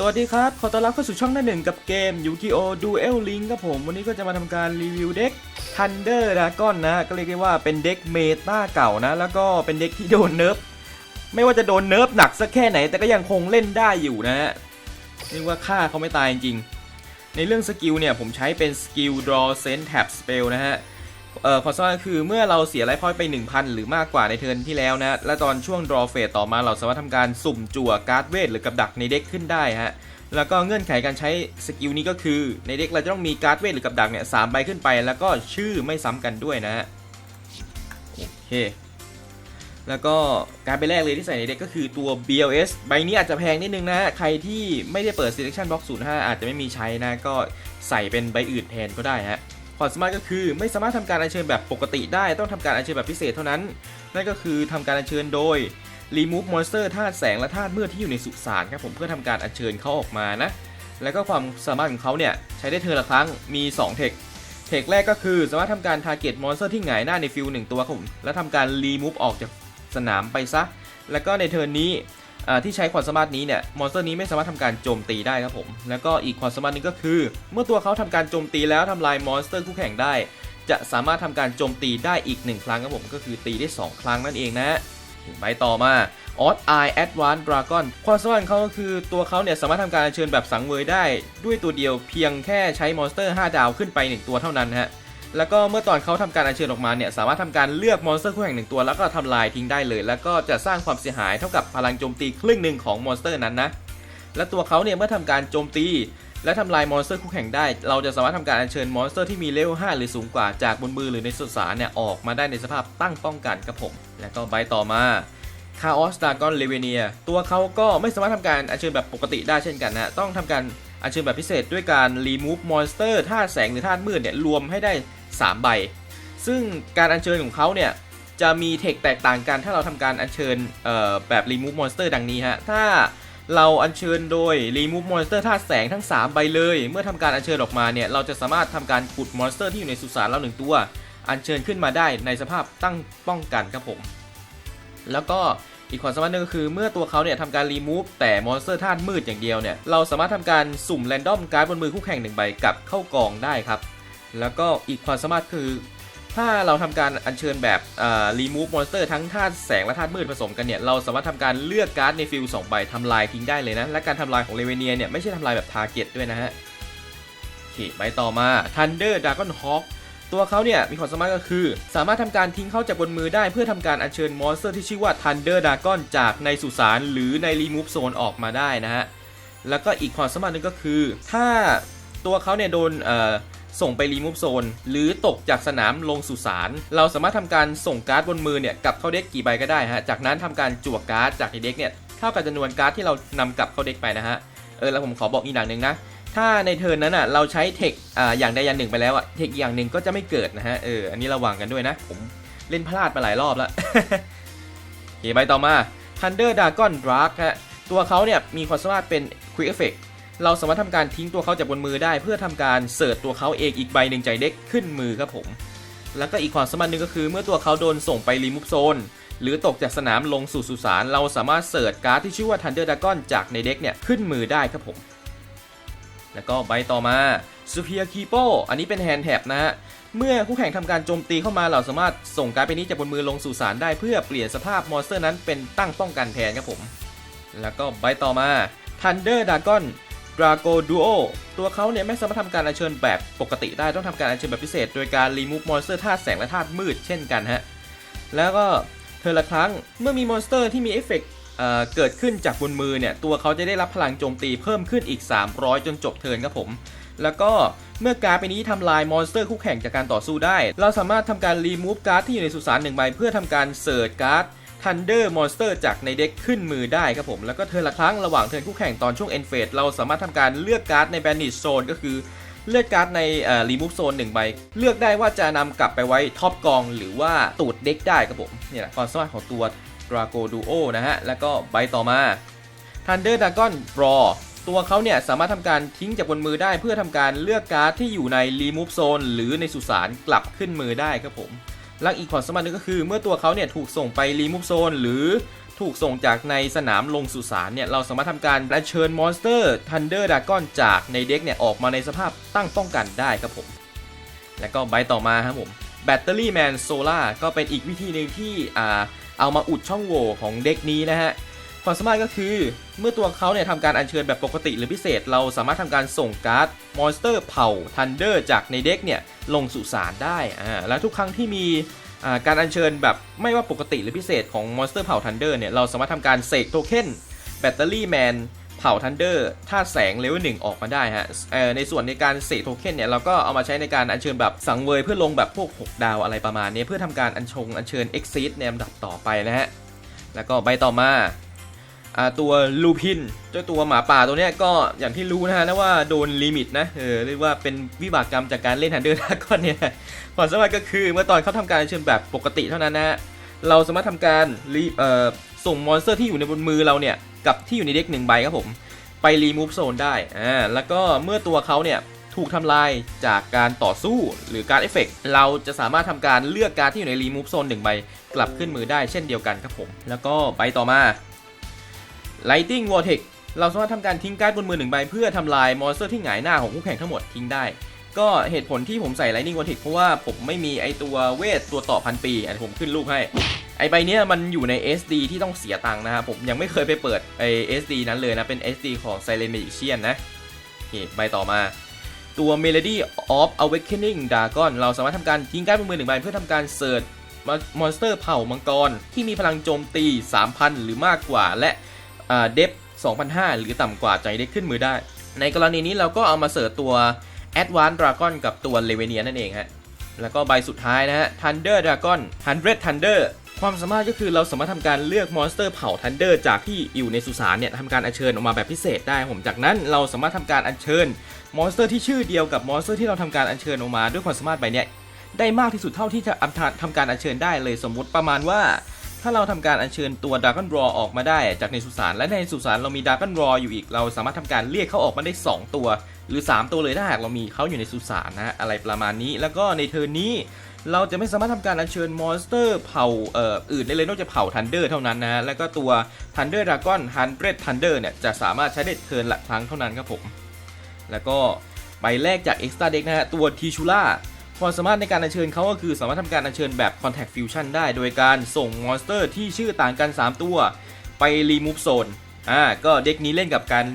สวัสดีครับ ขอต้อนรับเข้าสู่ช่องหน้าหนึ่งกับเกม Yu-Gi-Oh! Duel Link ครับผม วันนี้ก็จะมาทำการรีวิวเด็ก Thunder Dragon นะ ก็เรียกได้ว่าเป็นเด็กเมตาเก่านะ แล้วก็เป็นเด็กที่โดนเนิร์ฟไม่ว่าจะโดนเนิร์ฟหนักสักแค่ไหน แต่ก็ยังคงเล่นได้อยู่นะฮะเรียกว่าฆ่าเขาไม่ตายจริง ในเรื่องสกิลเนี่ยผมใช้เป็นสกิล Draw Send Tap Spell นะฮะ เอ่อขอสรุปก็คือเมื่อเราเสียไลฟ์พอยต์ไป 1,000 หรือมากกว่าในเทิร์นที่แล้วนะ และตอนช่วง draw phase ต่อมาเราสามารถทำการสุ่มจั่วการ์ดเวทหรือกับดักในเด็กขึ้นได้ฮะแล้วก็เงื่อนไขการใช้สกิลนี้ก็คือในเด็กเราจะต้องมีการ์ดเวทหรือกับดักเนี่ยสามใบขึ้นไป แล้วก็ชื่อไม่ซ้ำกันด้วยนะฮะโอเคแล้วก็การดใบแรกเลยที่ใส่ในเด็กก็คือตัว BLS ใบนี้อาจจะแพงนิดนึงนะฮะใครที่ไม่ได้เปิด selection box 05 อาจจะไม่มีใช้นะ ก็ใส่เป็นใบอื่นแทนก็ได้ฮะ ความสามารถก็คือไม่สามารถทำการอัญเชิญแบบปกติได้ต้องทำการอัญเชิญแบบพิเศษเท่านั้น นั่นก็คือทำการอัญเชิญโดย remove monster ธาตุแสงและธาตุมืดที่อยู่ในสุสานครับผมเพื่อทำการอัญเชิญเขาออกมานะแล้วก็ความสามารถของเขาเนี่ยใช้ได้เทอละครั้งมี2เทคเทคแรกก็คือสามารถทำการ target monster ที่หงายหน้าในฟิลหนึ่งตัวครับผมแล้วทำการ remove ออกจากสนามไปซะแล้วก็ในเทิร์นนี้ ที่ใช้ความสามารถนี้เนี่ยมอนสเตอร์นี้ไม่สามารถทำการโจมตีได้ครับผม แล้วก็อีกความสามารถหนึงก็คือ เมื่อตัวเขาทำการโจมตีแล้วทำลายมอนสเตอร์คู่แข่งได้ จะสามารถทำการโจมตีได้อีกหนึ่งครั้งครับผม ก็คือตีได้ 2 ครั้งนั่นเองนะฮะใบต่อมา Odd Eye Advanced Dragon ความสามารถเขาก็คือตัวเขาเนี่ยสามารถทำการเชิญแบบสังเวยได้ ด้วยตัวเดียวเพียงแค่ใช้มอนสเตอร์ 5 ดาวขึ้นไป 1 ตัวเท่านั้นฮะ แล้วก็เมื่อตอนเขาทำการอัญเชิญออกมาเนี่ยสามารถทำการเลือกมอนสเตอร์คู่แข่งหนึ่งตัวแล้วก็ทำลายทิ้งได้เลย แล้วก็จะสร้างความเสียหายเท่ากับพลังโจมตีครึ่งหนึ่งของมอนสเตอร์นั้นนะและตัวเขาเนี่ยเมื่อทำการโจมตี และทำลายมอนสเตอร์คู่แข่งได้ เราจะสามารถทำการอัญเชิญมอนสเตอร์ที่มีเลเวล5หรือสูงกว่าจากบนมือหรือในสุสานเนี่ยออกมาได้ในสภาพตั้งป้องกันครับผม แล้วก็ใบต่อมาคาออสดากอนเลเวเนียตัวเขาก็ไม่สามารถทำการอัญเชิญแบบปกติได้เช่นกันนะต้องทำการอัญเชิญแบบพิเศษด้วยการ remove monster ธาตุแสงหรือธาตุมืดเนี่ยรวมให้ได้ 3 ใบ ซึ่งการอัญเชิญของเขาเนี่ย จะมีเทคแตกต่างกันถ้าเราทำการอัญเชิญแบบ remove monster ดังนี้ฮะ ถ้าเราอัญเชิญโดย remove monster ธาตุแสงทั้ง 3 ใบเลย เมื่อทำการอัญเชิญออกมาเนี่ย เราจะสามารถทำการขุดมอนสเตอร์ที่อยู่ในสุสานเราหนึ่งตัว อัญเชิญขึ้นมาได้ในสภาพตั้งป้องกันครับผม แล้วก็อีกความสามารถหนึงก็คือเมื่อตัวเขาเนี่ยทำการรีมูฟแต่มอนสเตอร์ธาตุมืดอย่างเดียวเนี่ย เราสามารถทำการสุ่มแรนดอมการ์ดบนมือคู่แข่งหนึ่งใบกลับเข้ากองได้ครับ แล้วก็อีกความสามารถคือ ถ้าเราทำการอัญเชิญแบบรีมูฟมอนสเตอร์ทั้งธาตุแสงและธาตุมืดผสมกันเนี่ย เราสามารถทำการเลือกการ์ดในฟิลสองใบทำลายทิ้งได้เลยนะ และการทำลายของเลเวเนียเนี่ยไม่ใช่ทำลายแบบทาร์เก็ตด้วยนะฮะโอเคใบต่อมา Thunder Dragon Hawk ตัวเขาเนี่ยมีความสามารถก็คือ สามารถทำการทิ้งเข้าจากบนมือได้เพื่อทำการอัญเชิญมอนสเตอร์ที่ชื่อว่า Thunder Dragon จากในสุสานหรือใน Remove Zone ออกมาได้นะฮะ แล้วก็อีกความสามารถหนึงก็คือ ถ้าตัวเขาเนี่ยโดนเอ่อ ส่งไป Remove Zone หรือตกจากสนามลงสุสานเราสามารถทำการส่งการ์ดบนมือเนี่ยกลับเข้าเด็กกี่ใบก็ได้ฮะ จากนั้นทำการจั่วการ์ดจากในเด็กเนี่ยเท่ากับจำนวนการ์ดที่เรานำกลับเข้าเด็กไปนะฮะ เออแล้วผมขอบอกอีกอย่างหนึ่งนะ ถ้าในเทิร์นนั้นอะเราใช้เทคอ่าอย่างใดอย่างหนึ่งไปแล้วอะ เทคอย่างหนึ่งก็จะไม่เกิดนะฮะ เออ อันนี้ระวังกันด้วยนะ ผมเล่นพลาดมาหลายรอบแล้วโอเคใบต่อมา Thunder Dragon Drag ฮะ ตัวเขาเนี่ยมีความสามารถเป็น Quick Effect เราสามารถทำการทิ้งตัวเขาจากบนมือได้ เพื่อทำการเสิร์ชตัวเขาเองอีกใบหนึ่งใจเด็กขึ้นมือครับผม แล้วก็อีกความสามารถหนึ่งก็คือ เมื่อตัวเขาโดนส่งไปรีมูฟโซนหรือตกจากสนามลงสู่สุสานเราสามารถเสิร์ชการ์ดที่ชื่อว่า Thunder Dragon จากในเด็กเนี่ยขึ้นมือได้ครับผม แล้วก็ใบต่อมา Superior Keepo อันนี้เป็นแฮนด์แท็บนะฮะ เมื่อคู่แข่งทำการโจมตีเข้ามาเราสามารถส่งการ์ดไปนี้จากบนมือลงสู่สารได้เพื่อเปลี่ยนสภาพมอนสเตอร์นั้นเป็นตั้งป้องกันแทนครับผม แล้วก็ใบต่อมา Thunder Dragon Drago Duo ตัวเขาเนี่ยไม่สามารถทำการอัญเชิญแบบปกติได้ต้องทำการอัญเชิญแบบพิเศษ โดยการ remove monster ธาตุแสงและธาตุมืดเช่นกันฮะ แล้วก็เทอละครั้งเมื่อมีมอนสเตอร์ที่มีเอฟเฟกต์เอ่อเกิดขึ้นจากบนมือเนี่ย ตัวเขาจะได้รับพลังโจมตีเพิ่มขึ้นอีก 300 จนจบเทิร์นครับผม แล้วก็เมื่อการ์ดไปนี้ทำลายมอนสเตอร์คู่แข่งจากการต่อสู้ได้ เราสามารถทำการรีมูฟการ์ดที่อยู่ในสุสานหนึ่งใบเพื่อทำการเสิร์ชการ์ด Thunder Monster จากในเด็กขึ้นมือได้ครับผม แล้วก็เทิร์นละครั้งระหว่างเทิร์นคู่แข่งตอนช่วง End Phase เราสามารถทำการเลือกการ์ดใน Banish Zone ก็คือเลือกการ์ดในเอ่อ remove zone หนึ่งใบ เลือกได้ว่าจะนำกลับไปไว้ท็อปกองหรือว่าตูดเด็กได้ครับผมนี่แหละความสามารถของตัว Drago Duo นะฮะ แล้วก็ใบต่อมา Thunder Dragon Draw ตัวเขาเนี่ยสามารถทำการทิ้งจากบนมือได้ เพื่อทำการเลือกการ์ดที่อยู่ใน remove zone หรือในสุสานกลับขึ้นมือได้ครับผม ละอีกความสามารถหนึงก็คือเมื่อตัวเขาเนี่ยถูกส่งไปรีมูฟโซนหรือถูกส่งจากในสนามลงสุสานเนี่ย เราสามารถทำการอัญเชิญมอนสเตอร์ทันเดอร์ดากอนจากในเด็กเนี่ย ออกมาในสภาพตั้งป้องกันได้ครับผม แล้วก็ใบต่อมาครับผมแบตเตอรี่แมนโซล่าก็เป็นอีกวิธีหนึ่งที่อ่าเอามาอุดช่องโหว่ของเด็กนี้นะฮะ ความสามารถก็คือ เมื่อตัวเขาเนี่ยทำการอัญเชิญแบบปกติหรือพิเศษ เราสามารถทำการส่งการ์ดมอนสเตอร์เผ่าทันเดอร์จากในเด็กเนี่ยลงสุสานได้อ่าและทุกครั้งที่มีการอัญเชิญแบบไม่ว่าปกติหรือพิเศษของมอนสเตอร์เผ่าทันเดอร์เนี่ยเราสามารถทำการเสกโทเค็นแบตเตอรี่แมนเผ่าทันเดอร์ธาตุแสงเลเวลหนึ่งออกมาได้ฮะในส่วนในการเสกโทเค็นเนี่ยเราก็เอามาใช้ในการอัญเชิญแบบสังเวยเพื่อลงแบบพวก 6 ดาวอะไรประมาณนี้เพื่อทำการอัญชงอัญเชิญเอ็กซิสในลำดับต่อไปนะฮะแล้วก็ใบต่อมา ตัวลูพินเจ้าตัวหมาป่าตัวเนี้ยก็อย่างที่รู้นะฮะนะว่าโดนลิมิตนะเออเรียกว่าเป็นวิบากกรรมจากการเล่นฮันเดอร์ดากอนเนี่ยความสามารถก็คือเมื่อตอนเขาทำการเชิญแบบปกติเท่านั้นนะเราสามารถทำการรีเอ่อส่งมอนสเตอร์ที่อยู่ในบนมือเราเนี่ยกับที่อยู่ในเด็กหนึ่งใบครับผมไปรีมูฟโซนได้อ่าแล้วก็เมื่อตัวเขาเนี่ยถูกทำลายจากการต่อสู้หรือการเอฟเฟกต์เราจะสามารถทำการเลือกการที่อยู่ในรีมูฟโซนหนึ่งใบกลับขึ้นมือได้เช่นเดียวกันครับผม แล้วก็ใบต่อมา Lighting Vortex เราสามารถทำการทิ้งการ์ดบนมือหนึ่งใบเพื่อทำลายมอนสเตอร์ที่หงายหน้าของคู่แข่งทั้งหมดทิ้งได้ ก็เหตุผลที่ผมใส่ Lightning Vortex เพราะว่าผมไม่มีไอตัวเวทตัวต่อพันปีอันผมขึ้นรูปให้ ไอใบเนี้ยมันอยู่ใน SD ที่ต้องเสียตังค์นะครับผมยังไม่เคยไปเปิดไอ SD นั้นเลยนะ เป็น SD ของ Silent Magician นะโอเคใบต่อมาตัว Melody of Awakening Dragon เราสามารถทำการทิ้งการ์ดบนมือหนึ่งใบเพื่อทำการเสิร์ชมอนสเตอร์เผ่ามังกร ที่มีพลังโจมตี 3,000 หรือมากกว่า และ เดฟ2,500 หรือต่ำกว่าใจได้ขึ้นมือได้ ในกรณีนี้เราก็เอามาเสิร์ชตัว Advanced Dragon กับตัว l e v e n i a นั่นเองฮะ แล้วก็ใบสุดท้ายนะฮะ Thunder Dragon 100 Thunder ความสามารถก็คือเราสามารถทำการเลือกมอนสเตอร์เผ่า Thunder จากที่อยู่ในสุสานเนี่ยทำการอัญเชิญออกมาแบบพิเศษได้ผมจากนั้นเราสามารถทำการอัญเชิญมอนสเตอร์ที่ชื่อเดียวกับมอนสเตอร์ที่เราทำการอัญเชิญออกมาด้วยความสามารถใบเนี้ยได้มากที่สุดเท่าที่จะทำการอัญเชิญได้เลยสมมติประมาณว่า ถ้าเราทำการอัญเชิญตัวด r a ก o n r รอออกมาได้จากในสุสานและในสุสานเรามีด r a ก o n r รออยู่อีก เราสามารถทำการเรียกเขาออกมาได้ 2 ตัว หรือ 3 ตัวเลยถ้าหากเรามีเขาอยู่ในสุสานนะอะไรประมาณนี้ แล้วก็ในเทอร์นี้ เราจะไม่สามารถทำการอัญเชิญมอนสเตอร์เผ่าเอ่ออื่นได้เลยนอกจากเผ่าทันเดอร์เท่านั้นนะแล้วก็ตัวทันเดอร์ด r a ก o n ฮันเดรดทันเดอร์เนี่ยจะสามารถใช้ได้เทิร์นละครั้งเท่านั้นครับผม แล้วก็ใบแรกจาก Extra Deck นะฮะตัวทีชูล่า ความสามารถในการอัญเชิญเขาก็คือสามารถทำการอัญเชิญแบบ Contact Fusion ได้ โดยการส่งมอนสเตอร์ที่ชื่อต่างกัน 3 ตัว ไป Remove Zone อ่าก็เด็กนี้เล่นกับการ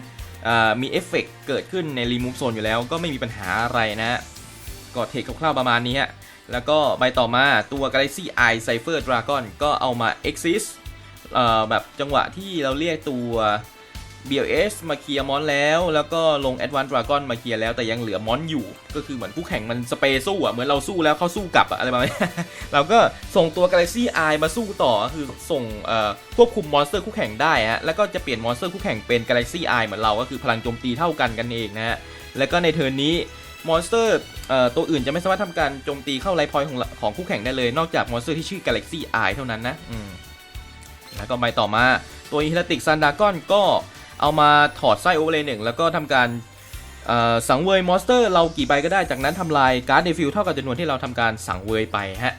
มีเอฟเฟกเกิดขึ้นใน Remove Zone อยู่แล้ว ก็ไม่มีปัญหาอะไรนะฮะก็เทคคร่าวๆประมาณนี้ฮะแล้วก็ใบต่อมาตัว Galaxy Eye Cypher Dragon ก็เอามา Exist แบบจังหวะที่เราเรียกตัว BLS มาเคลียร์มอนแล้ว แล้วก็ลง Advanced Dragon มาเคลียร์แล้วแต่ยังเหลือมอนอยู่ ก็คือเหมือนคู่แข่งมันสเปรย์สู้อะ เหมือนเราสู้แล้วเขาสู้กลับอะอะไรประมาณนี้เราก็ส่งตัว Galaxy Eye มาสู้ต่อคือส่งควบคุมมอนสเตอร์คู่แข่งได้ฮะแล้วก็จะเปลี่ยนมอนสเตอร์คู่แข่งเป็น Galaxy Eye เหมือนเราก็คือพลังโจมตีเท่ากันกันเองนะฮะแล้วก็ในเทิร์นนี้มอนสเตอร์ตัวอื่นจะไม่สามารถทำการโจมตีเข้าไลฟ์พอยต์ของของคู่แข่งได้เลย นอกจากมอนสเตอร์ที่ชื่อ Galaxy Eye เท่านั้นนะแล้วก็ใบต่อมาตัว i n h e r t i c Sun Dragon ก็ เอามาถอดไส้โอเวอร์เลยหนึ่งแล้วก็ทำการสังเวยมอนสเตอร์เรากี่ใบก็ได้จากนั้นทำลายการ์ดเดฟิลเท่ากับจำนวนที่เราทำการสังเวยไปฮะ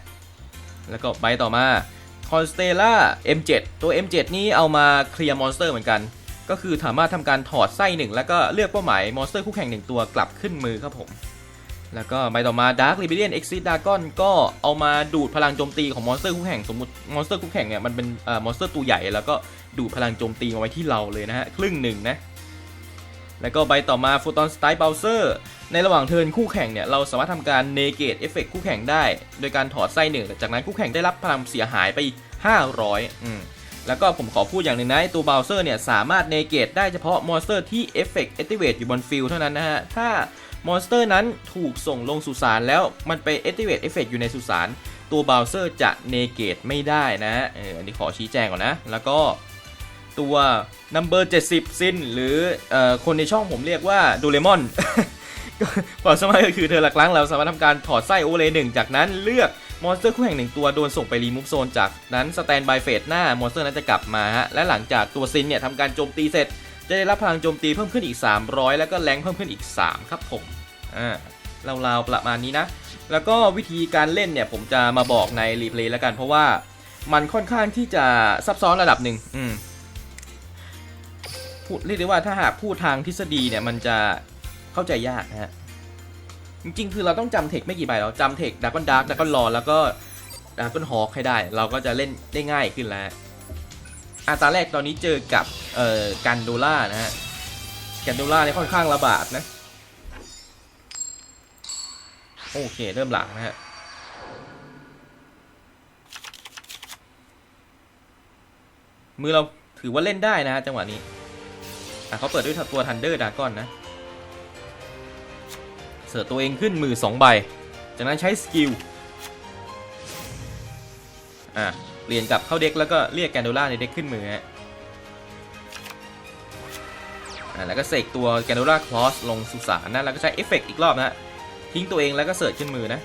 แล้วก็ใบต่อมาคอนสเตล่า M7 ตัว M7 นี้เอามาเคลียร์มอนสเตอร์เหมือนกัน ก็คือสามารถทำการถอดไส้หนึ่งแล้วก็เลือกเป้าหมายมอนสเตอร์คู่แข่งหนึ่งตัวกลับขึ้นมือครับผม แล้วก็ใบต่อมา Dark Rebellion Exit Dragon ก็เอามาดูดพลังโจมตีของมอนสเตอร์คู่แข่งสมมติมอนสเตอร์คู่แข่งเนี่ยมันเป็นเอ่อมอนสเตอร์ตัวใหญ่แล้วก็ดูดพลังโจมตีมาไว้ที่เราเลยนะฮะครึ่งหนึ่งนะแล้วก็ใบต่อมา Photon Strike Bowser ในระหว่างเทิร์นคู่แข่งเนี่ยเราสามารถทำการ negate เอฟเฟกคู่แข่งได้ โดยการถอดไส้หนึ่งจากนั้นคู่แข่งได้รับพลังเสียหายไป 500อืมแล้วก็ผมขอพูดอย่างหนึ่งนะตัว Bowser เนี่ยสามารถ negate ได้เฉพาะมอนสเตอร์ที่เอฟเฟก activate อยู่บนฟิลเท่านั้นนะฮะ ถ้า มอนสเตอร์นั้นถูกส่งลงสุสานแล้วมันไป activate effect อยู่ในสุสานตัว Bowser จะ negate ไม่ได้นะเอออันนี้ขอชี้แจงก่อนนะ แล้วก็ตัว number 70 ซินหรืออคนในช่องผมเรียกว่าโดเรมอนก็ความสามารถก็คือเธอหลักครั้งเราสามารถทำการถอดไส้โอเลหนึ่งจากนั้นเลือกมอนสเตอร์คู่แข่งหนึ่งตัวโดนส่งไปรีมูฟโซนจากนั้นสแตนบายเฟสหน้ามอนสเตอร์นั้นจะกลับมาฮะและหลังจากตัวซินเนี่ยทำการโจมตีเสร็จ จะได้รับพลังโจมตีเพิ่มขึ้นอีก 300 แล้วก็แรงเพิ่มขึ้นอีก 3 ครับผมอ่าราวๆประมาณนี้นะ แล้วก็วิธีการเล่นเนี่ยผมจะมาบอกในรีเพลย์แล้วกัน เพราะว่ามันค่อนข้างที่จะซับซ้อนระดับหนึ่งอืมพูดเรียกได้ว่าถ้าหากพูดทางทฤษฎีเนี่ยมันจะเข้าใจยากนะฮะ จริงๆ คือเราต้องจำเทคไม่กี่ใบเราจำเทคดักกอนดาร์กดักกอนรอแล้วก็ดักกอนฮอคให้ได้ เราก็จะเล่นได้ง่ายขึ้นแล้ว อาตาแรกตอนนี้เจอกับเอ่อกันโดล่านะฮะกันโดล่าเนี่ยค่อนข้างระบาดนะ โอเคเริ่มหลังนะฮะมือเราถือว่าเล่นได้นะจังหวะนี้อะเขาเปิดด้วยตัวทันเดอร์ดากอนนะ เสิร์ตัวเองขึ้นมือ2ใบ จากนั้นใช้สกิล อะ เปลี่ยนกลับเข้าเด็กแล้วก็เรียกแกนโดล่าในเด็กขึ้นมือฮะอะแล้วก็เสกตัวแกนโดล่าคลอสลงสุสานนะแล้วก็ใช้เอฟเฟกต์อีกรอบนะฮะทิ้งตัวเองแล้วก็เสิร์ฟขึ้นมือนะ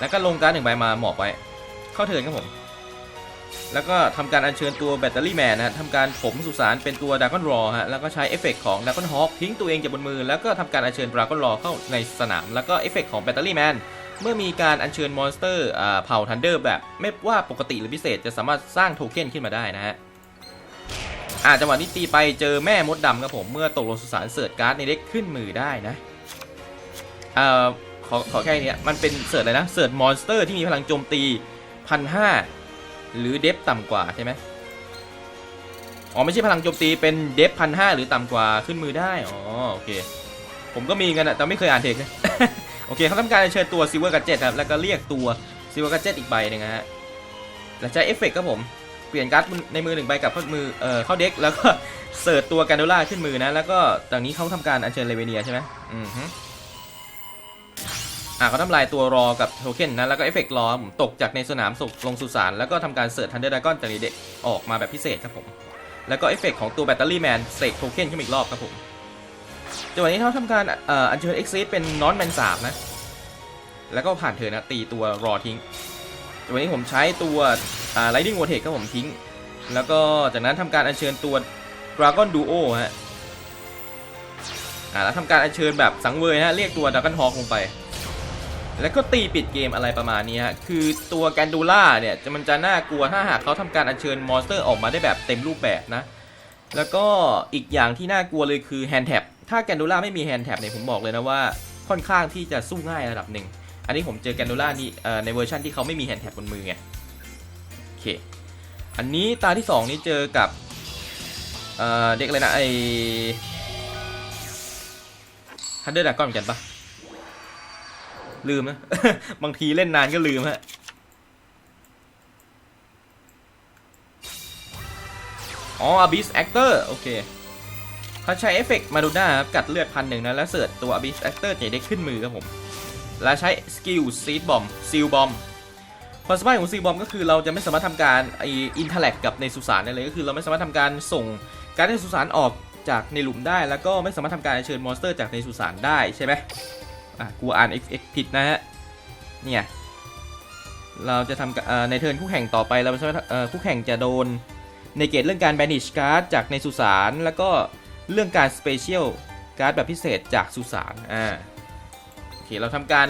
แล้วก็ลงการหนึ่งใบมาหมอบไว้ เข้าเทิร์นครับผม แล้วก็ทำการอัญเชิญตัวแบตเตอรี่แมนนะทำการผมสุสานเป็นตัวดากอนรอฮะแล้วก็ใช้เอฟเฟกของดากอนฮอคทิ้งตัวเองจากบนมือ แล้วก็ทำการอัญเชิญดากอนรอเข้าในสนาม แล้วก็เอฟเฟกของแบตเตอรี่แมน เมื่อมีการอัญเชิญมอนสเตอร์เผ่าทันเดอร์แบบไม่ว่าปกติหรือพิเศษจะสามารถสร้างโทเค็นขึ้นมาได้นะฮะอาจังหวะนี้ตีไปเจอแม่มดดำครับผมเมื่อตกลงสุสานเสิร์ชการ์ดในเด็กขึ้นมือได้นะอ่าขอขอแค่นี้มันเป็นเสิร์ชอะไรนะเสิร์ชมอนสเตอร์ที่มีพลังโจมตีพันห้าหรือเดฟต่ำกว่าใช่ไหมอ๋อไม่ใช่พลังโจมตีเป็นเดฟพันห้าหรือต่ำกว่าขึ้นมือได้อ๋อโอเคผมก็มีกันอะแต่ไม่เคยอ่านเทคนะ โอเคเขาทำการเชิญตัวซิลเวอร์กัจเจ็ตครับแล้วก็เรียกตัวซิลเวอร์กัจเจ็ตอีกใบนึงนะฮะแล้วใช้เอฟเฟกต์ครับผมเปลี่ยนการ์ดในมือหนึ่งใบกับเข้ามือเอ่อเข้าเด็กแล้วก็เสิร์ตตัวแกนโดล่าขึ้นมือนะแล้วก็ตอนนี้เขาทำการอัญเชิญเลเวเนียใช่ไหมอือฮึอะเขาทำลายตัวรอกับโทเค็นนะแล้วก็เอฟเฟกต์รอมตกจากในสนามส่งลงสุสานแล้วก็ทำการเสิร์ตทันเดอร์ดากอนจากในเด็กออกมาแบบพิเศษครับผมแล้วก็เอฟเฟกต์ของตัวแบตเตอรี่แมนเสกโทเค็นขึ้นอีกรอบครับผม จังหวะนี้เขาทำการอ,อัญเชิญเอ็กซิสเป็นนอนแมนสามนะ แล้วก็ผ่านเธอนะตีตัวรอทิ้งจังหวะนี้ผมใช้ตัวไลดิ้งโวเทคครับผมทิ้ง แล้วก็จากนั้นทำการอัญเชิญตัว Dragon Duo ฮะอ่าแล้วทำการอัญเชิญแบบสังเวยฮะเรียกตัว Dragon Hawk ลงไป แล้วก็ตีปิดเกมอะไรประมาณนี้ฮะคือตัวแกนดูล่าเนี่ยจะมันจะน่ากลัวถ้าหากเขาทำการอัญเชิญมอนสเตอร์ออกมาได้แบบเต็มรูปแบบนะ แล้วก็อีกอย่างที่น่ากลัวเลยคือแฮนด์แท็บ ถ้าแกนดูล่าไม่มีแฮนด์แท็บเนี่ยผมบอกเลยนะว่าค่อนข้างที่จะสู้ง่ายระดับหนึ่ง อันนี้ผมเจอแกนดูล่านี่ในเวอร์ชันที่เขาไม่มีแฮนด์แท็บบนมือไงโอเค อันนี้ตาที่ 2 นี้เจอกับเเด็กเลยนะไอฮันเดอร์ดากอนเหมือนกันปะลืมนะ บางทีเล่นนานก็ลืมฮะอ๋อ Abyss Actor โอเค เขาใช้เอฟเฟกต์มาดูด้าครับกัดเลือดพันหนึ่งนะแล้วเสิร์ชตัว Abyss Actor จะได้ขึ้นมือครับผม แล้วใช้สกิล Seed Bomb Seal Bomb ความสามารถของ Seal Bomb ก็คือเราจะไม่สามารถทำการอินเทอร์แลกกับในสุสานได้เลยก็คือเราไม่สามารถทำการส่งการในสุสานออกจากในหลุมได้ แล้วก็ไม่สามารถทำการเชิญมอนสเตอร์จากในสุสานได้ใช่ไหมอะกูอ่าน x x ผิดนะฮะเนี่ยเราจะทำในเทิร์นคู่แข่งต่อไปเราไม่สามารถคู่แข่งจะโดนในเกตเรื่องการ banish การ์ดจากในสุสานแล้วก็ เรื่องการ special การ์ดแบบพิเศษจากสุสานอ่าโอเคเราทำการ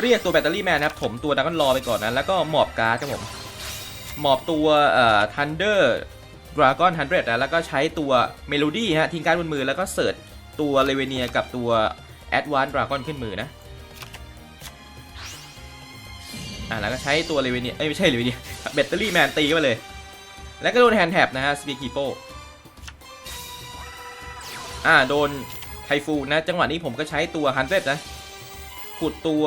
เรียกตัวแบตเตอรี่แมนนะครับ ถมตัวดักกันรอไปก่อนนะ แล้วก็หมอบการ์ดครับผมหมอบตัวเอ่อ thunder dragon 100นะแล้วก็ใช้ตัว melody ฮะทิ้งการ์ดบนมือแล้วก็เสิร์ชตัวเลเวเนียกับตัว advanced dragon ขึ้นมือนะอ่าแล้วก็ใช้ตัวเลเวเนียเอ้ยไม่ใช่เลเวเนียแบตเตอรี่แมนตีเข้าไปเลย แล้วก็โดนแฮนด์แท็บนะฮะสปีคิโป อ่าโดนไทฟูนะ จังหวะนี้ผมก็ใช้ตัวฮันเ d นะ ขุดตัว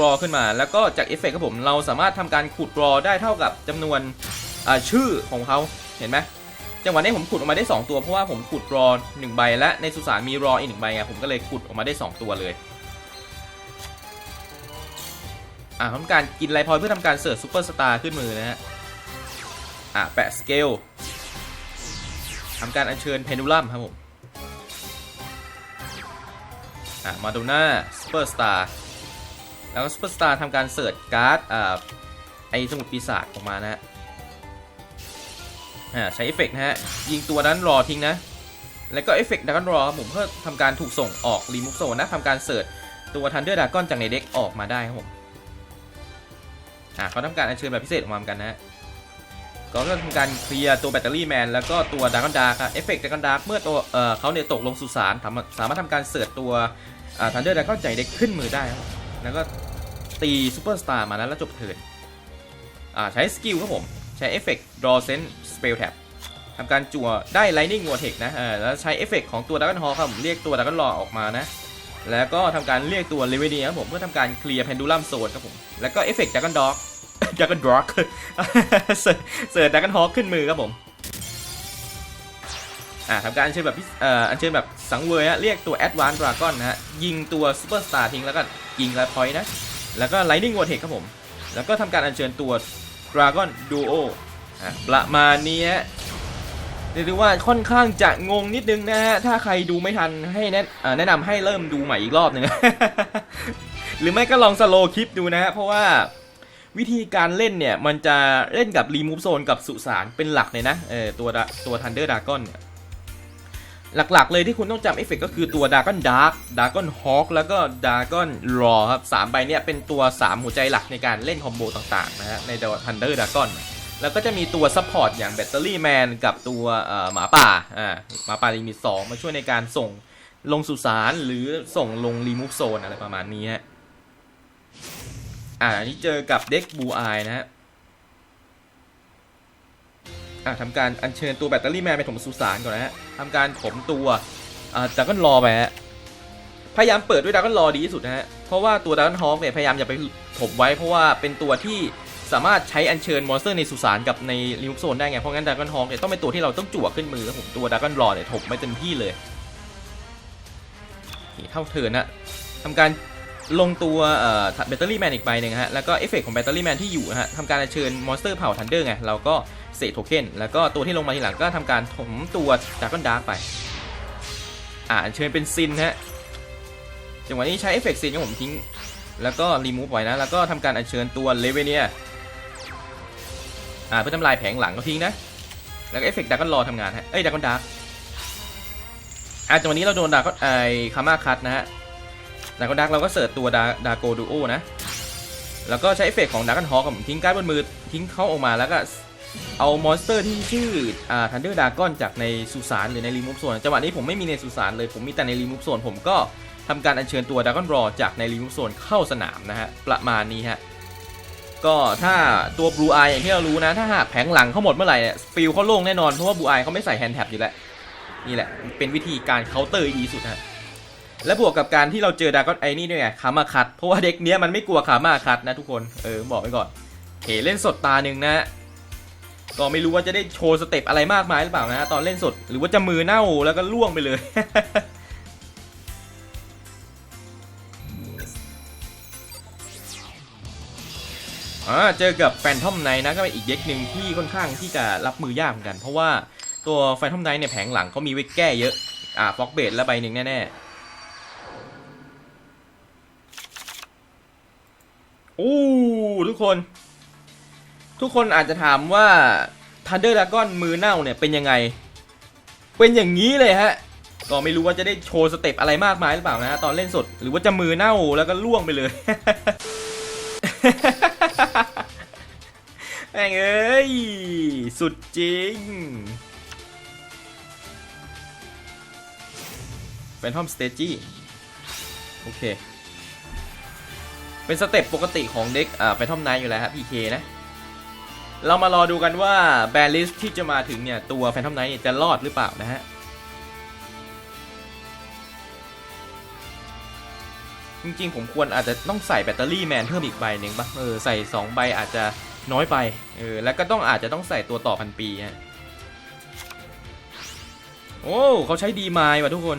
รอขึ้นมา แล้วก็จากเอฟเฟกต์ครับผมเราสามารถทำการขุดรอได้เท่ากับจำนวนอ่าชื่อของเขาเห็นไหมจังหวะนี้ผมขุดออกมาได้ 2 ตัวเพราะว่าผมขุดรอ1ใบและในสุสานมีรออีกหนึ่งใบไงผมก็เลยขุดออกมาได้ 2 ตัวเลยอ่าทำการกินไลพอยเพื่อทำการเสิร์ชซูเปอร์สตาร์ขึ้นมือนะฮะอะแปะสเกลทำการอัญเชิญเพนูลัมครับผม อะมาดูหน้าซูเปอร์สตาร์แล้วก็ซูเปอร์สตาร์ทำการเสิร์ชการ์ดอ่าไอสมุดปีศาจออกมานะฮะอ่าใช้เอฟเฟกต์นะฮะ ยิงตัวนั้นรอทิ้งนะ แล้วก็เอฟเฟกต์ดักกันรอผมเพื่อทำการถูกส่งออกรีมูฟโซนนะทำการเสิร์ชตัวทันเดอร์ดากอนจากในเด็กออกมาได้ครับผมอะเขาทำการอัญเชิญแบบพิเศษออกมาเหมือนกันนะฮะ ก็เริ่มทำการเคลียร์ตัวแบตเตอรี่แมนแล้วก็ตัวดาร์กอนดาร์กเอฟเฟกต์ดาร์กอนดาร์กเมื่อตัวเอ่อเขาเนี่ยตกลงสุสานสามารถทำการเสิร์ชตัวทันเดอร์ดาร์กอนใจเด็กขึ้นมือได้ครับแล้วก็ตีซูเปอร์สตาร์มาแล้วแล้วจบเทิร์นใช้สกิลครับผมใช้เอฟเฟกต์ draw sense spell tap ทำการจั่วได้ lightning vortex นะแล้วใช้เอฟเฟกต์ของตัวดาร์กอนฮอครับผมเรียกตัวดาร์กอนรอออกมานะแล้วก็ทำการเรียกตัวเลเวเนียครับผมเพื่อทำการเคลียร์ p พนดูลัมโซนครับผมแล้วก็เอฟเฟกต์ดาร์กอนด็อก ดาร์กอนด็อกเสิร์ชดาร์กอนฮอขึ้นมือครับผมอ่าทำการอัญเชิญแบบเอ่ออัญเชิญแบบสังเวยฮะเรียกตัวแอดวานซ์ดราก้อนนะฮะยิงตัวซูเปอร์สตาร์ทิ้งแล้วก็ยิงแล้วพอยต์นะ แล้วก็ไลนิ่งวอร์เทคครับผม แล้วก็ทำการอัญเชิญตัวดราก้อนดูโออะประมาณนี้ฮะเรียกว่าค่อนข้างจะงงนิดนึงนะฮะ ถ้าใครดูไม่ทันให้แนะแนะนำให้เริ่มดูใหม่อีกรอบหนึ่งหรือไม่ก็ลองสโลคลิปดูนะฮะเพราะว่า วิธีการเล่นเนี่ย มันจะเล่นกับรีมูฟโซนกับสุสานเป็นหลักเลยนะเออตัวตัวทันเดอร์ดากอนเนี่ยหลักๆ เลยที่คุณต้องจำเอฟเฟกก็คือตัวดากอนดาร์กดากอนฮอคแล้วก็ดากอนรอครับสามใบเนี่ยเป็นตัว 3 หัวใจหลักในการเล่นคอมโบต่างๆนะฮะในทันเดอร์ดากอนแล้วก็จะมีตัวซัพพอร์ตอย่างแบตเตอรี่แมนกับตัวเอ่อหมาป่าอ่าหมาป่าลิมิตสองมาช่วยในการส่งลงสุสานหรือส่งลงรีมูฟโซนอะไรประมาณนี้ฮะ อ่าอันนี้เจอกับเด็กบูอายนะฮะอ่าทำการอัญเชิญตัวแบตเตอรี่แมนไปถมสุสานก่อนนะฮะทำการถมตัวอ่าดากอนรอไปฮะพยายามเปิดด้วยดากอนรอดีที่สุดนะฮะเพราะว่าตัวดากอนฮอคเนี่ยพยายามอย่าไปถมไว้เพราะว่าเป็นตัวที่สามารถใช้อัญเชิญมอนสเตอร์ในสุสานกับในลิมุกโซนได้ไง เพราะงั้นดากอนฮอกเนี่ยต้องเป็นตัวที่เราต้องจั่วขึ้นมือครับผมตัวดากอนรอเนี่ยถมไม่เต็มที่เลยเท่าเทินนะทำการ ลงตัวแบตเตอรี่แมนอีกใบหนึ่งฮะ แล้วก็เอฟเฟกของแบตเตอรี่แมนที่อยู่นะฮะทำการอัญเชิญมอนสเตอร์เผ่าทันเดอร์ไง เราก็เสกโทเค็น แล้วก็ตัวที่ลงมาทีหลังก็ทำการถมตัวดากอนดาร์กไป อ่าอัญเชิญเป็นซินฮะ จังหวะนี้ใช้เอฟเฟกซินของผมทิ้ง แล้วก็รีมูฟไว้นะ แล้วก็ทำการอัญเชิญตัวเลเวเนีย อ่าเพื่อทำลายแผงหลังก็ทิ้งนะ แล้วก็เอฟเฟกต์ดากอนรอทำงานฮะ เอ้ยดากอนดาร์กอ่าจังหวะนี้เราโดนดากอนไอคาม่าคัตนะฮะ ดากอนดาร์กเราก็เสิร์ชตัวดาดาโกดูโอนะ แล้วก็ใช้เอฟเฟกของดากอนฮอคผมทิ้งการ์ดบนมือทิ้งเขาออกมาแล้วก็เอามอนสเตอร์ที่ชื่ออ่าทันเดอร์ดากอนจากในสุสานหรือในรีมูฟโซนจังหวะนี้ผมไม่มีในสุสานเลยผมมีแต่ในรีมูฟโซนผมก็ทำการอัญเชิญตัวดากอนรอจากในรีมูฟโซนเข้าสนามนะฮะประมาณนี้ฮะก็ถ้าตัว Blue Eye อย่างที่เรารู้นะ ถ้าหากแผงหลังเขาหมดเมื่อไหร่เนี่ยฟิลเขาโล่งแน่นอนเพราะว่า Blue Eye เขาไม่ใส่แฮนด์แท็บอยู่แล้วนี่แหละเป็นวิธีการเคาน์เตอร์ดีสุดฮะ และบวกกับการที่เราเจอดากอนไอนี่ด้วยไงคามาคัด เพราะว่าเด็กเนี้ยมันไม่กลัวคามาคัดนะทุกคน เออบอกไว้ก่อนเฮเล่นสดตาหนึ่งนะก็ไม่รู้ว่าจะได้โชว์สเต็ปอะไรมากมายหรือเปล่านะตอนเล่นสดหรือว่าจะมือเน่าแล้วก็ล่วงไปเลยอ่าเจอกับแฟนทอมไนนะก็เป็นอีกเด็กหนึ่งที่ค่อนข้างที่จะรับมือยากเหมือนกัน เพราะว่าตัวแฟนทอมไนเนี่ยแผงหลังเขามีไว้แก้เยอะ อ่าฟ็อกเบดแล้วใบหนึ่งแน่ๆ อ้ทุกคน ทุกคนอาจจะถามว่าทันเดอร์ดากอนมือเน่าเนี่ยเป็นยังไง เป็นอย่างนี้เลยฮะ ก็ไม่รู้ว่าจะได้โชว์สเต็ปอะไรมากมายหรือเปล่านะตอนเล่นสด หรือว่าจะมือเน่าแล้วก็ล่วงไปเลยแม่งเอ้ย สุดจริงเป็นทอมสเตจี้โอเค เป็นสเต็ปปกติของเด็กอ่าเป็นทอมไนอยู่แล้วฮะ PK นะ เรามารอดูกันว่าแบรลิสที่จะมาถึงเนี่ย ตัวแฟนทอมไนท์จะรอดหรือเปล่านะฮะ จริงๆ ผมควรอาจจะต้องใส่แบตเตอรี่แมนเพิ่มอีกใบหนึ่งปะเออ ใส่ 2 ใบอาจจะน้อยไป เออ แล้วก็ต้องอาจจะต้องใส่ตัวต่อพันปีฮะ โอ้เขาใช้ดีไมายว่ะทุกคน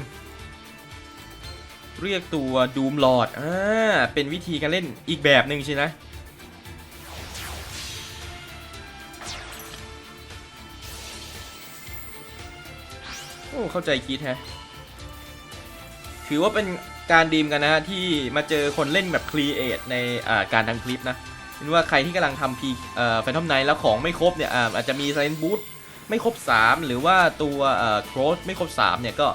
เรียกตัวดูมลอดอ่าเป็นวิธีการเล่นอีกแบบหนึ่งใช่ไหมโอ้เข้าใจคิดฮะถือว่าเป็นการดีมกันนะฮะที่มาเจอคนเล่นแบบครีเอทในอ่าการทำคลิปนะเป็นว่าใครที่กำลังทำพีเอ่อแฟนทอมไนแล้วของไม่ครบเนี่ยอ่าอาจจะมีไซเลนบูทไม่ครบ 3 หรือว่าตัวเอ่อโครสไม่ครบ3เนี่ยก็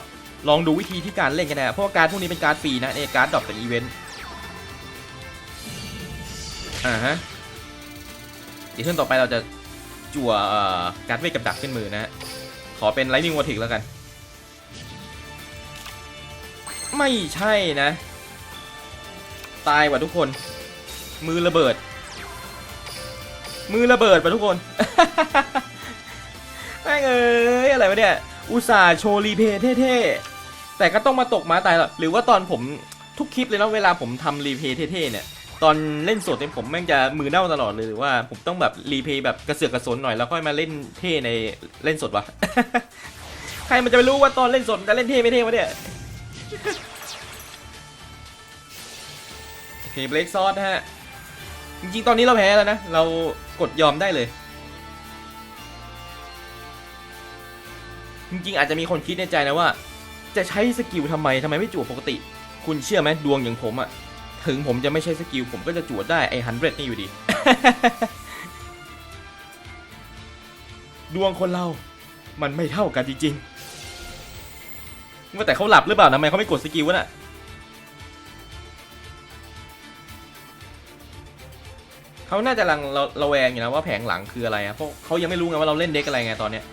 ลองดูวิธีที่การเล่นกันนะเพราะว่าการพวกนี้เป็นการฟรีนะในการดรอปเป็นอีเวนต์อ่าฮะเดี๋ยวเทิร์นต่อไปเราจะจั่วการเวทกับดักขึ้นมือนะฮะขอเป็นไลท์นิ่งวอทิกแล้วกัน ไม่ใช่นะ ตายว่ะทุกคน มือระเบิด มือระเบิดว่ะทุกคนแม่งเอ้ยอะไรวะเนี่ย อุตส่าห์โชว์รีเพย์เท่ๆ แต่ก็ต้องมาตกมาตายหรอหรือว่าตอนผมทุกคลิปเลยนะเวลาผมทำรีเพย์เท่ๆเนี่ยตอนเล่นสดเนี่ยผมแม่งจะมือเน่าตลอดเลยหรือว่าผมต้องแบบรีเพย์แบบกระเสือกกระสนหน่อยแล้วค่อยมาเล่นเท่ในเล่นสดวะ ใครมันจะไปรู้ว่าตอนเล่นสดจะเล่นเท่ไม่เท่วะเนี่ยโอเคเบรกซอสนะฮะจริงๆตอนนี้เราแพ้แล้วนะ เรากดยอมได้เลย จริงๆอาจจะมีคนคิดในใจนะว่า จะใช้สกิลทำไมทำไมไม่จั่วปกติ คุณเชื่อไหมดวงอย่างผมอะถึงผมจะไม่ใช่สกิลผมก็จะจั่วได้ไอ้ฮันเดนี่อยู่ดี ดวงคนเรา มันไม่เท่ากันจริงๆว่าแต่เขาหลับหรือเปล่าทำไมเขาไม่กดสกิลวะน่ะเขาน่าจะรังเราระแวงอยู่นะว่าแผงหลังคืออะไรอะเพราะเขายังไม่รู้ไงว่าเราเล่นเด็กอะไรไงตอนเนี้ย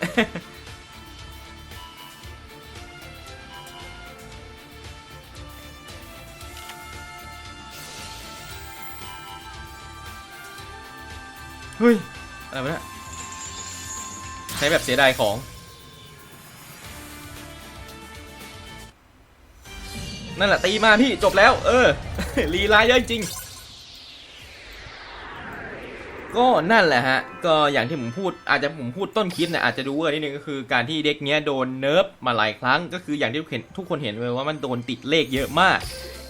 ฮ้ย อะไรวะเนี่ยใช้แบบเสียดายของ นั่นแหละตีมาพี่จบแล้ว เออลีลาเยอะจริง ก็นั่นแหละฮะ ก็อย่างที่ผมพูดอาจจะผมพูดต้นคลิปเนี่ยอาจจะดูเวอร์นิดนึงก็คือการที่เด็กเนี้ยโดนเนิร์ฟมาหลายครั้ง ก็คืออย่างที่ทุกเห็นทุกคนเห็นเลยว่ามันโดนติดเลขเยอะมาก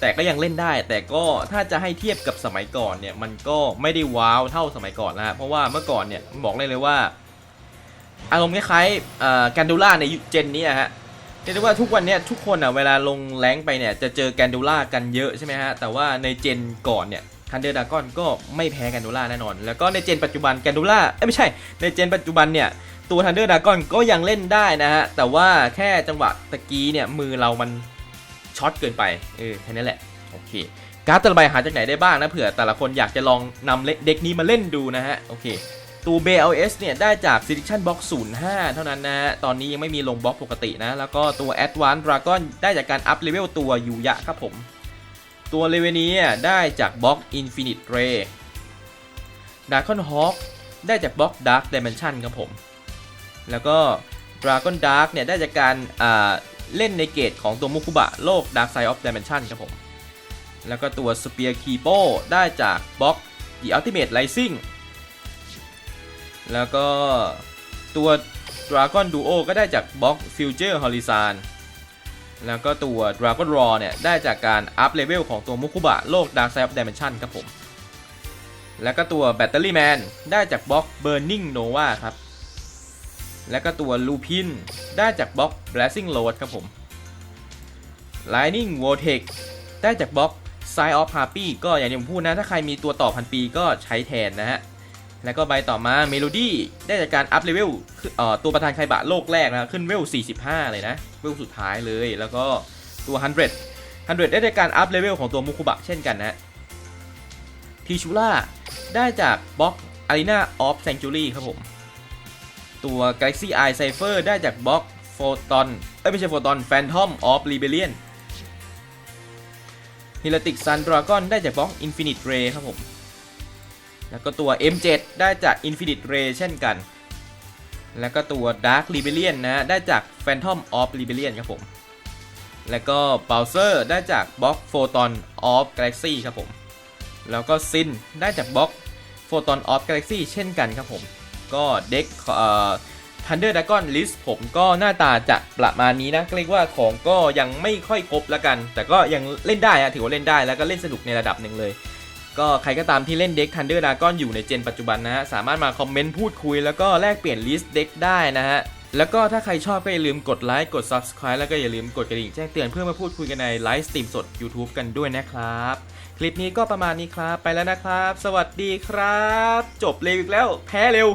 แต่ก็ยังเล่นได้ แต่ก็ถ้าจะให้เทียบกับสมัยก่อนเนี่ยมันก็ไม่ได้ว้าวเท่าสมัยก่อนแล้วฮะเพราะว่าเมื่อก่อนเนี่ยบอกเลยเลยว่า อารมณ์คล้ายๆแกนดูล่าในยุคเจนนี้อะฮะเรียกได้ว่าทุกวันเนี้ยทุกคนอะเวลาลงแรงไปเนี่ยจะเจอแกนดูล่ากันเยอะใช่ไหมฮะแต่ว่าในเจนก่อนเนี่ยทันเดอร์ดากอนก็ไม่แพ้แกนดูล่าแน่นอน แล้วก็ในเจนปัจจุบันแกนดูล่าเอ้ยไม่ใช่ในเจนปัจจุบันเนี่ยตัวทันเดอร์ดากอนก็ยังเล่นได้นะฮะแต่ว่าแค่จังหวะตะกี้เนี่ยมือเรามัน ช็อตเกินไปเออแค่นั้นแหละโอเคการ์ดแต่ละใบหาจากไหนได้บ้างนะเผื่อแต่ละคนอยากจะลองนำเด็กนี้มาเล่นดูนะฮะโอเคตัว BLS เนี่ยได้จาก Selection Box 05 เท่านั้นนะ ตอนนี้ยังไม่มีลงบล็อกปกตินะ แล้วก็ตัว Advanced Dragon ได้จากการอัพเลเวลตัวยูยะครับผม ตัวเลเวนี้ได้จากบล็อก Infinite Ray Dragon Hawk ได้จากบล็อก Dark Dimension ครับผม แล้วก็ Dragon Dark เนี่ยได้จากการอ่า เล่นในเกตของตัวมุคุบะโลก Dark Side of Dimension ครับผม แล้วก็ตัว Spear Kipo ได้จากบล็อก The Ultimate Rising แล้วก็ตัว Dragon Duo ก็ได้จากบล็อก Future Horizon แล้วก็ตัว Dragon Raw เนี่ยได้จากการอัพเลเวลของตัวมุคุบะโลก Dark Side of Dimension ครับผม แล้วก็ตัว Battery Man ได้จากบล็อก Burning Nova ครับ แล้วก็ตัว Lupin ได้จากบล็อก Blazing Road ครับผม Lightning Vortex ได้จากบล็อก Side of Harpy ก็อย่างที่ผมพูดนะ ถ้าใครมีตัวต่อพันปีก็ใช้แทนนะฮะ แล้วก็ใบต่อมาเมโลดี้ได้จากการอัพเลเวลตัวประธานไคบะโลกแรกนะ ขึ้นเวล 45 เลยนะ เวลสุดท้ายเลย แล้วก็ตัว 100 100 ได้จากการอัพเลเวลของตัวมุคุบะเช่นกันนะทีชูล่าได้จากบล็อก Arena of Sanctuary ครับผม ตัว Galaxy Eye Cipher ได้จากบล็อก Photon เอ้ไม่ใช่ Photon Phantom of Rebellion ฮิลติกซันดราก้อนได้จากบล็อก Infinite Ray ครับผม แล้วก็ตัว M7 ได้จาก Infinite Ray เช่นกัน แล้วก็ตัว Dark Rebellion นะได้จาก Phantom of Rebellion ครับผม แล้วก็ Bowser ได้จากบล็อก Photon of Galaxy ครับผม แล้วก็ Sin ได้จากบล็อก Photon of Galaxy เช่นกันครับผม ก็เด็กเอ่อ Thunder Dragon List ผมก็หน้าตาจะประมาณนี้นะเรียกว่าของก็ยังไม่ค่อยครบและกัน แต่ก็ยังเล่นได้อะถือว่าเล่นได้แล้วก็เล่นสนุกในระดับหนึ่งเลย ก็ใครก็ตามที่เล่นเด็ก Thunder Dragon อยู่ในเจนปัจจุบันนะฮะ สามารถมาคอมเมนต์พูดคุยแล้วก็แลกเปลี่ยนลิสต์เด็กได้นะฮะแล้วก็ถ้าใครชอบก็อย่าลืมกดไลค์กด Subscribe แล้วก็อย่าลืมกดกระดิ่งแจ้งเตือนเพื่อมาพูดคุยกันในไลฟ์สตรีมสด YouTube กันด้วยนะครับ คลิปนี้ก็ประมาณนี้ครับ ไปแล้วนะครับ สวัสดีครับ จบเร็วอีกแล้ว แพ้เร็ว